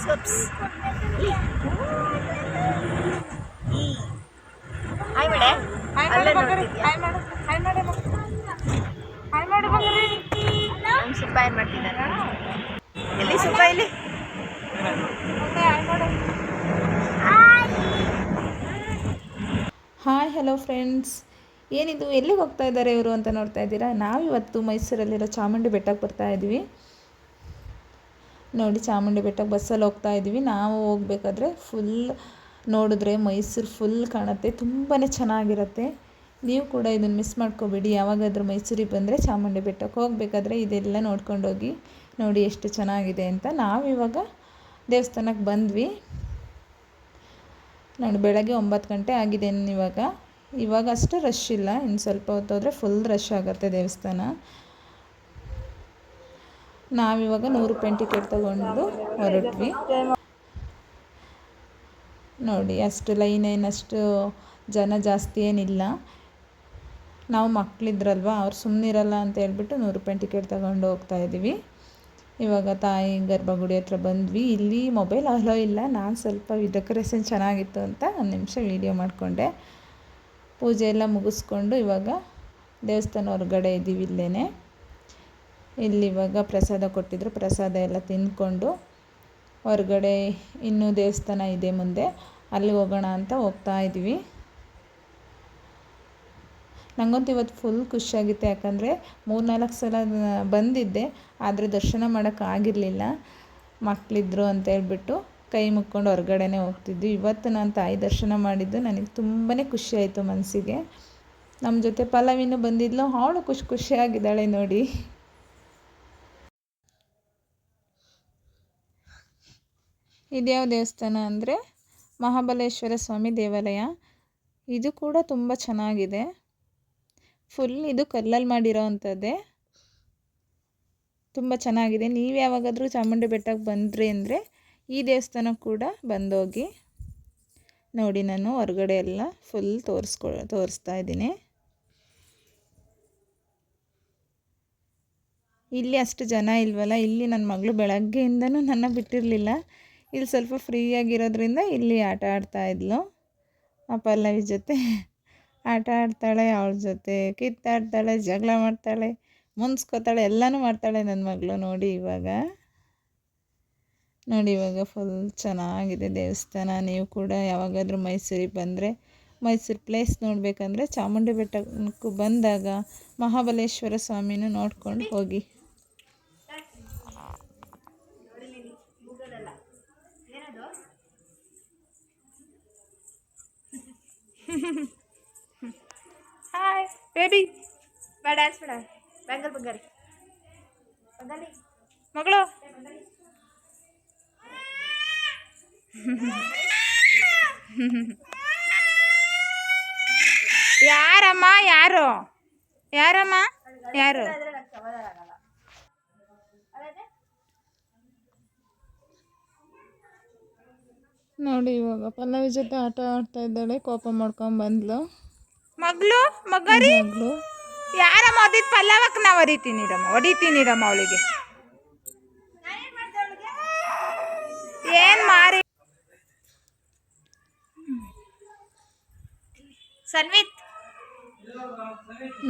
Soups hi ಮೇಡೆ ಅಲ್ಲೇ hi ನಮ್ಮ ಸುಬ್ಬ ಏನು ಮಾಡ್ತಿದ್ದಾನೆ ಎಲ್ಲಿ ಸುಬ್ಬ ಇಲ್ಲಿ? ಹಾಯ್ ಹಲೋ ಫ್ರೆಂಡ್ಸ್ ಏನಿದು ಎಲ್ಲಿಗೆ ಹೋಗ್ತಾ ಇದ್ದಾರೆ ಇವರು ಅಂತ ನೋಡ್ತಾ ಇದ್ದೀರಾ? ನಾವಿವತ್ತು ಮೈಸೂರಲ್ಲಿರೋ ಚಾಮುಂಡಿ ಬೆಟ್ಟಕ್ಕೆ ಬರ್ತಾ ಇದ್ವಿ ನೋಡಿ, ಚಾಮುಂಡಿ ಬೆಟ್ಟಕ್ಕೆ ಬಸ್ಸಲ್ಲಿ ಹೋಗ್ತಾ ಇದ್ವಿ ನಾವು ಹೋಗ್ಬೇಕಾದ್ರೆ ಫುಲ್ ನೋಡಿದ್ರೆ ಮೈಸೂರು ಫುಲ್ ಕಾಣುತ್ತೆ. ತುಂಬಾ ಚೆನ್ನಾಗಿರುತ್ತೆ. ನೀವು ಕೂಡ ಇದನ್ನು ಮಿಸ್ ಮಾಡ್ಕೋಬೇಡಿ. ಯಾವಾಗಾದರೂ ಮೈಸೂರಿಗೆ ಬಂದರೆ ಚಾಮುಂಡಿ ಬೆಟ್ಟಕ್ಕೆ ಹೋಗಬೇಕಾದ್ರೆ ಇದೆಲ್ಲ ನೋಡ್ಕೊಂಡೋಗಿ ನೋಡಿ ಎಷ್ಟು ಚೆನ್ನಾಗಿದೆ ಅಂತ. ನಾವಿವಾಗ ದೇವಸ್ಥಾನಕ್ಕೆ ಬಂದ್ವಿ. ನೋಡಿ, ಬೆಳಗ್ಗೆ ಒಂಬತ್ತು ಗಂಟೆ ಆಗಿದೆ ಇವಾಗ. ಇವಾಗ ಅಷ್ಟು ರಶ್ ಇಲ್ಲ. ಇನ್ನು ಸ್ವಲ್ಪ ಹೊತ್ತೋದ್ರೆ ಫುಲ್ ರಶ್ ಆಗುತ್ತೆ ದೇವಸ್ಥಾನ. ನಾವಿವಾಗ ನೂರು ರೂಪಾಯಿ ಟಿಕೆಟ್ ತೊಗೊಂಡು ಹೊರಟ್ವಿ. ನೋಡಿ, ಅಷ್ಟು ಲೈನ್ ಏನಷ್ಟು ಜನ ಜಾಸ್ತಿ ಏನಿಲ್ಲ. ನಾವು ಮಕ್ಕಳಿದ್ರಲ್ವ ಅವ್ರು ಸುಮ್ಮನಿರಲ್ಲ ಅಂತ ಹೇಳ್ಬಿಟ್ಟು ನೂರು ರೂಪಾಯಿ ಟಿಕೆಟ್ ತಗೊಂಡು ಹೋಗ್ತಾ ಇದ್ದೀವಿ. ಇವಾಗ ತಾಯಿ ಗರ್ಭಗುಡಿ ಹತ್ರ ಬಂದ್ವಿ. ಇಲ್ಲಿ ಮೊಬೈಲ್ ಅಲೋ ಇಲ್ಲ, ನಾನು ಸ್ವಲ್ಪ ಡೆಕೋರೇಷನ್ ಚೆನ್ನಾಗಿತ್ತು ಅಂತ ಒಂದು ನಿಮಿಷ ವೀಡಿಯೋ ಮಾಡಿಕೊಂಡೆ. ಪೂಜೆ ಎಲ್ಲ ಮುಗಿಸ್ಕೊಂಡು ಇವಾಗ ದೇವಸ್ಥಾನ ಹೊರಗಡೆ ಇದ್ದೀವಿ ಇಲ್ಲೇ ಇಲ್ಲಿ ಇವಾಗ ಪ್ರಸಾದ ಕೊಟ್ಟಿದ್ರು. ಪ್ರಸಾದ ಎಲ್ಲ ತಿಂದ್ಕೊಂಡು ಹೊರಗಡೆ ಇನ್ನೂ ದೇವಸ್ಥಾನ ಇದೆ ಮುಂದೆ. ಅಲ್ಲಿ ಹೋಗೋಣ ಅಂತ ಹೋಗ್ತಾ ಇದ್ವಿ. ನನಗಂತೂ ಇವತ್ತು ಫುಲ್ ಖುಷಿಯಾಗಿತ್ತು ಯಾಕಂದರೆ ಮೂರ್ನಾಲ್ಕು ಸಲ ಬಂದಿದ್ದೆ, ಆದರೆ ದರ್ಶನ ಮಾಡೋಕ್ಕಾಗಿರಲಿಲ್ಲ ಮಕ್ಕಳಿದ್ರು ಅಂತ ಹೇಳ್ಬಿಟ್ಟು ಕೈ ಮುಕ್ಕೊಂಡು ಹೊರಗಡೆನೇ ಹೋಗ್ತಿದ್ವಿ. ಇವತ್ತು ನಾನು ತಾಯಿ ದರ್ಶನ ಮಾಡಿದ್ದು ನನಗೆ ತುಂಬಾ ಖುಷಿಯಾಯಿತು ಮನಸ್ಸಿಗೆ ನಮ್ಮ ಜೊತೆ ಪಲ್ಲವಿನೂ ಬಂದಿದ್ಲು. ಅವಳು ಖುಷಿ ಖುಷಿಯಾಗಿದ್ದಾಳೆ ನೋಡಿ. ಇದ್ಯಾವ ದೇವಸ್ಥಾನ ಅಂದರೆ ಮಹಾಬಲೇಶ್ವರ ಸ್ವಾಮಿ ದೇವಾಲಯ. ಇದು ಕೂಡ ತುಂಬ ಚೆನ್ನಾಗಿದೆ. ಫುಲ್ ಇದು ಕಲ್ಲಲ್ಲಿ ಮಾಡಿರೋ ಅಂಥದ್ದೇ. ತುಂಬ ಚೆನ್ನಾಗಿದೆ. ನೀವು ಯಾವಾಗಾದರೂ ಚಾಮುಂಡಿ ಬೆಟ್ಟಕ್ಕೆ ಬಂದ್ರಿ ಅಂದರೆ ಈ ದೇವಸ್ಥಾನ ಕೂಡ ಬಂದೋಗಿ ನೋಡಿ ನಾನು ಹೊರಗಡೆ ಎಲ್ಲ ಫುಲ್ ತೋರಿಸ್ಕೊ ತೋರಿಸ್ತಾ ಇದ್ದೀನಿ. ಇಲ್ಲಿ ಅಷ್ಟು ಜನ ಇಲ್ವಲ್ಲ, ಇಲ್ಲಿ ನನ್ನ ಮಗಳು ಬೆಳಗ್ಗೆಯಿಂದನೂ ನನ್ನ ಬಿಟ್ಟಿರಲಿಲ್ಲ. ಇಲ್ಲಿ ಸ್ವಲ್ಪ ಫ್ರೀಯಾಗಿರೋದ್ರಿಂದ ಇಲ್ಲಿ ಆಟ ಆಡ್ತಾ ಇದ್ಲು. ಆ ಪಲ್ಲವಿ ಜೊತೆ ಆಟ ಆಡ್ತಾಳೆ, ಅವಳ ಜೊತೆ ಕಿತ್ತಾಡ್ತಾಳೆ, ಜಗಳ ಮಾಡ್ತಾಳೆ, ಮುನ್ಸ್ಕೋತಾಳೆ, ಎಲ್ಲನೂ ಮಾಡ್ತಾಳೆ ನನ್ನ ಮಗಳು. ನೋಡಿ ಇವಾಗ ನೋಡಿ ಇವಾಗ ಫುಲ್ ಚೆನ್ನಾಗಿದೆ ದೇವಸ್ಥಾನ. ನೀವು ಕೂಡ ಯಾವಾಗಾದರೂ ಮೈಸೂರಿಗೆ ಬಂದರೆ, ಮೈಸೂರು ಪ್ಲೇಸ್ ನೋಡಬೇಕಂದ್ರೆ ಚಾಮುಂಡಿ ಬೆಟ್ಟಕ್ಕೂ ಬಂದಾಗ ಮಹಾಬಲೇಶ್ವರ ಸ್ವಾಮಿನೂ ನೋಡ್ಕೊಂಡು ಹೋಗಿ. ಹಾಯ್ ಬೇಬಿ ಬೇಡ ಡ್ಯಾನ್ಸ್ ಬೇಡ ಬೆಂಗಲ್ ಬಂಗಾರಿ ಬಂಗಾಲಿ ಮಗಳು ಯಾರಮ್ಮ ಯಾರು ಯಾರಮ್ಮ ಯಾರು ನೋಡಿ ಇವಾಗ ಪಲ್ಲವಿ ಜೊತೆ ಆಟ ಆಡ್ತಾ ಇದ್ದಾಳೆ ಕೋಪ ಮಾಡ್ಕೊಂಡ್ ಬಂದ್ಲು. ಮಗಳು ಮಗರಿ? ಮಗಳು ಯಾರಮ್ಮ ಹೊದಿದ್ ಪಲ್ಲವಕ್ಕೆ ನಾವು ಹೊಡಿತೀನಿರಮ್ಮ ಹೊಡಿತೀನಿರಮ್ಮ ಅವಳಿಗೆ. ಏನ್ ಮಾರಿ? ಸನ್ವಿತ್.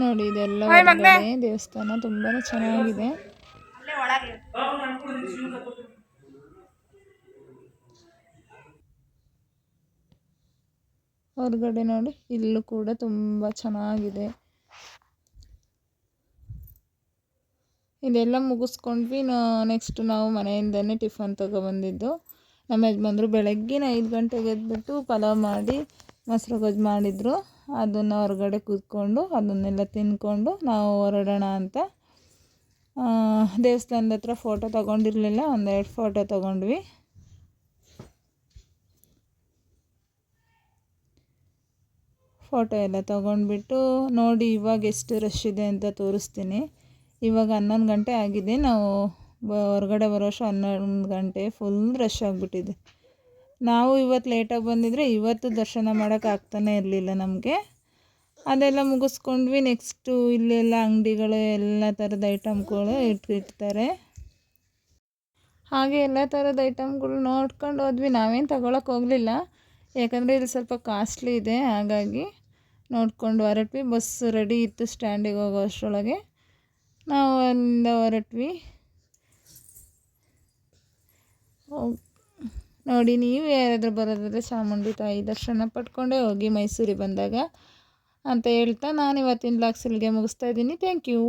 ನೋಡಿ ಇದೆಲ್ಲ ದೇವಸ್ಥಾನ ತುಂಬಾನೇ ಚೆನ್ನಾಗಿದೆ ಅಲ್ಲೇ ಒಳಗೆ ಹೊರಗಡೆ ನೋಡಿ, ಇಲ್ಲೂ ಕೂಡ ತುಂಬ ಚೆನ್ನಾಗಿದೆ. ಇದೆಲ್ಲ ಮುಗಿಸ್ಕೊಂಡ್ವಿ. ನೆಕ್ಸ್ಟ್ ನಾವು ಮನೆಯಿಂದನೇ ಟಿಫನ್ ತಗೊಬಂದಿದ್ದು. ನಮ್ಮ ಯಜಮಾನ್ರು ಬೆಳಗ್ಗಿನ ಐದು ಗಂಟೆಗೆ ಎದ್ಬಿಟ್ಟು ಪಲಾವ್ ಮಾಡಿ, ಮೊಸರು ಗೊಜ್ಜು ಮಾಡಿದರು. ಅದನ್ನು ಹೊರಗಡೆ ಕೂತ್ಕೊಂಡು, ಅದನ್ನೆಲ್ಲ ತಿಂದ್ಕೊಂಡು ನಾವು ಹೊರಡೋಣ ಅಂತ. ದೇವಸ್ಥಾನದ ಹತ್ರ ಫೋಟೋ ತೊಗೊಂಡಿರಲಿಲ್ಲ, ಒಂದೆರಡು ಫೋಟೋ ತೊಗೊಂಡ್ವಿ. ಫೋಟೋ ಎಲ್ಲ ತೊಗೊಂಡ್ಬಿಟ್ಟು ನೋಡಿ ಇವಾಗ ಎಷ್ಟು ರಶ್ ಇದೆ ಅಂತ ತೋರಿಸ್ತೀನಿ. ಇವಾಗ ಹನ್ನೊಂದು ಗಂಟೆ ಆಗಿದೆ. ನಾವು ಹೊರಗಡೆ ಬರೋಷ್ಟು ಹನ್ನೊಂದು ಗಂಟೆ ಫುಲ್ ರಶ್ ಆಗಿಬಿಟ್ಟಿದೆ. ನಾವು ಇವತ್ತು ಲೇಟಾಗಿ ಬಂದಿದ್ರೆ ಇವತ್ತು ದರ್ಶನ ಮಾಡೋಕ್ಕಾಗ್ತಾನೆ ಇರಲಿಲ್ಲ ನಮಗೆ. ಅದೆಲ್ಲ ಮುಗಿಸ್ಕೊಂಡ್ವಿ. ನೆಕ್ಸ್ಟು ಇಲ್ಲೆಲ್ಲ ಅಂಗಡಿಗಳು ಎಲ್ಲ ಥರದ ಐಟಮ್ಗಳು ಇಟ್ಟಿರ್ತಾರೆ. ಹಾಗೆ ಎಲ್ಲ ಥರದ ಐಟಮ್ಗಳು ನೋಡ್ಕೊಂಡು ಹೋದ್ವಿ. ನಾವೇನು ತಗೊಳಕ್ಕೆ ಹೋಗಲಿಲ್ಲ. ಯಾಕಂದರೆ ಇಲ್ಲಿ ಸ್ವಲ್ಪ ಕಾಸ್ಟ್ಲಿ ಇದೆ. ಹಾಗಾಗಿ ನೋಡ್ಕೊಂಡು ಹೊರಟ್ವಿ. ಬಸ್ ರೆಡಿ ಇತ್ತು ಸ್ಟ್ಯಾಂಡಿಗೆ ಹೋಗೋ ಅಷ್ಟರೊಳಗೆ. ನಾವು ಅಲ್ಲಿಂದ ಹೊರಟ್ವಿ. ನೋಡಿ, ನೀವು ಯಾರಾದರೂ ಬರೋದಾದರೆ ಚಾಮುಂಡಿ ತಾಯಿ ದರ್ಶನ ಪಡ್ಕೊಂಡೇ ಹೋಗಿ ಮೈಸೂರಿಗೆ ಬಂದಾಗ ಅಂತ ಹೇಳ್ತಾ ನಾನು ಇವತ್ತಿನ ಬ್ಲಾಗ್ಸ್ ಇಲ್ಲಿಗೆ ಮುಗಿಸ್ತಾ ಇದ್ದೀನಿ. Thank you